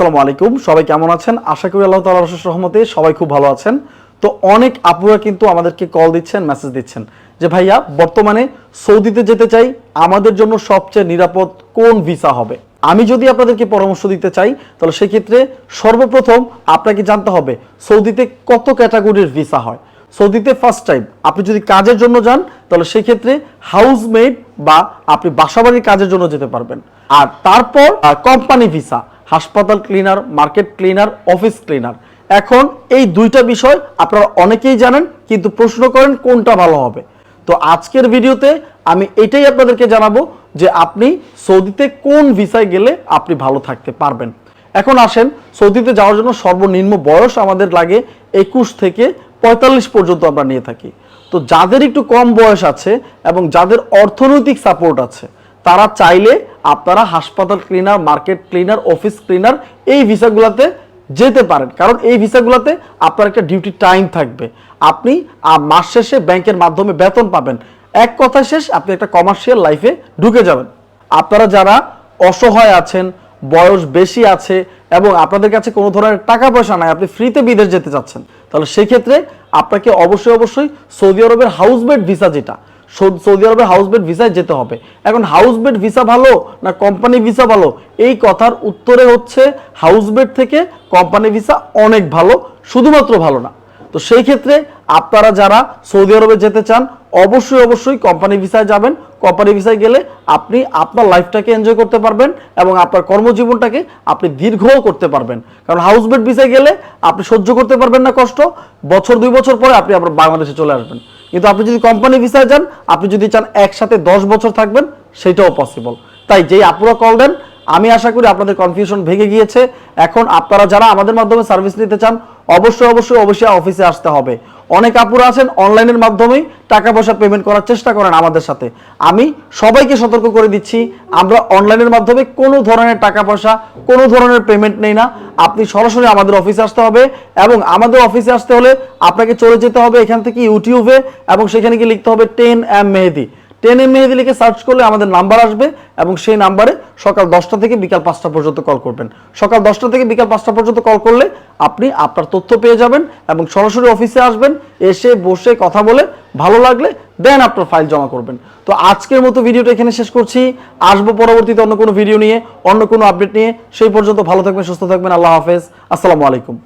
আসসালামু আলাইকুম। সবাই কেমন আছেন? আশা করি আল্লাহ তাআলার অশেষ রহমতে সবাই খুব ভালো আছেন। তো অনেক আপুরা কিন্তু আমাদেরকে কল দিচ্ছেন, মেসেজ দিচ্ছেন যে, ভাইয়া, বর্তমানে সৌদিতে যেতে চাই, আমাদের জন্য সবচেয়ে নিরাপদ কোন ভিসা হবে? আমি যদি আপনাদেরকে পরামর্শ দিতে চাই, তাহলে সেক্ষেত্রে সর্বপ্রথম আপনাকে জানতে হবে, সৌদিতে কত ক্যাটাগরির ভিসা হয়? সৌদিতে ফার্স্ট টাইম আপনি যদি কাজের জন্য যান, তাহলে সেক্ষেত্রে হাউসমেড বা আপনি বাসাবাড়ির কাজের জন্য যেতে পারবেন। আর তারপর কোম্পানি ভিসা হাসপাতাল cleaner, market cleaner, office cleaner. এখন এই দুইটা বিষয় আপনারা অনেকেই জানেন, কিন্তু প্রশ্ন করেন কোনটা ভালো হবে। তো আজকের ভিডিওতে আমি এটাই আপনাদেরকে জানাব যে আপনি সৌদিতে কোন ভিসায় গেলে আপনি ভালো থাকতে পারবেন। এখন আসেন, সৌদিতে যাওয়ার জন্য সর্বনিম্ন বয়স আমাদের লাগে একুশ থেকে পঁয়তাল্লিশ পর্যন্ত আমরা নিয়ে থাকি। তো যাদের একটু কম বয়স আছে এবং যাদের অর্থনৈতিক সাপোর্ট আছে, তারা চাইলে আপনারা হাসপাতাল cleaner, market cleaner, office cleaner, এই ভিসাগুলোতে যেতে পারেন। কারণ এই ভিসাগুলোতে আপনার একটা ডিউটি টাইম থাকবে। আপনি মাস শেষে ব্যাংকের মাধ্যমে বেতন পাবেন। এক কথা শেষ, আপনি একটা কমার্শিয়াল লাইফে ঢুকে যাবেন। আপনারা যারা অসহায় আছেন, বয়স বেশি আছে, এবং আপনাদের কাছে কোনো ধরনের টাকা পয়সা নাই, আপনি ফ্রিতে বিদেশ যেতে চাচ্ছেন, তাহলে সেক্ষেত্রে আপনাকে অবশ্যই অবশ্যই সৌদি আরবের হাউসবেড ভিসা যেটা সৌদি আরবের হাউসবেড ভিসায় যেতে হবে। এখন হাউসবেড ভিসা ভালো না কোম্পানি ভিসা ভালো? এই কথার উত্তরে হচ্ছে হাউসবেড থেকে কোম্পানি ভিসা অনেক ভালো, শুধুমাত্র ভালো না। তো সেই ক্ষেত্রে আপনারা যারা সৌদি আরবে যেতে চান, অবশ্যই অবশ্যই কোম্পানি ভিসায় যাবেন। কোম্পানি ভিসায় গেলে আপনি আপনার লাইফটাকে এনজয় করতে পারবেন এবং আপনার কর্মজীবনটাকে আপনি দীর্ঘও করতে পারবেন। কারণ হাউস বেড ভিসায় গেলে আপনি সহ্য করতে পারবেন না কষ্ট। বছর, দুই বছর পরে আপনি আবার বাংলাদেশে চলে আসবেন। কিন্তু আপনি যদি কোম্পানি ভিসায় যান, আপনি যদি চান একসাথে দশ বছর থাকবেন, সেটাও পসিবল তাই যেই আপুরা কল দেন, আমি আশা করি আপনাদের কনফিউশন ভেঙে গিয়েছে। এখন আপনারা যারা আমাদের মাধ্যমে সার্ভিস নিতে চান, অবশ্যই অবশ্যই অবশ্যই অফিসে আসতে হবে। অনেক আপুরা আছেন অনলাইনের মাধ্যমেই টাকা পয়সা পেমেন্ট করার চেষ্টা করেন আমাদের সাথে। আমি সবাইকে সতর্ক করে দিচ্ছি, আমরা অনলাইনের মাধ্যমে কোনো ধরনের টাকা পয়সা কোনো ধরনের পেমেন্ট নেই না। আপনি সরাসরি আমাদের অফিসে আসতে হবে এবং আমাদের অফিসে আসতে হলে আপনাকে চলে যেতে হবে এখান থেকে ইউটিউবে এবং সেখানে গিয়ে লিখতে হবে ten M Mehedi. Ten Mehedi লিখে সার্চ করলে আমাদের নাম্বার আসবে এবং সেই নাম্বারে সকাল দশটা থেকে বিকাল পাঁচটা পর্যন্ত কল করবেন। সকাল দশটা থেকে বিকাল পাঁচটা পর্যন্ত কল করলে আপনি আপনার তথ্য পেয়ে যাবেন এবং সরাসরি অফিসে আসবেন, এসে বসে কথা বলে ভালো লাগলে দেন আপনার ফাইল জমা করবেন। তো আজকের মতো ভিডিওটা এখানে শেষ করছি। আসব পরবর্তীতে অন্য কোনো ভিডিও নিয়ে, অন্য কোনো আপডেট নিয়ে। সেই পর্যন্ত ভালো থাকবেন, সুস্থ থাকবেন, আল্লাহ হাফেজ। আসসালামু আলাইকুম।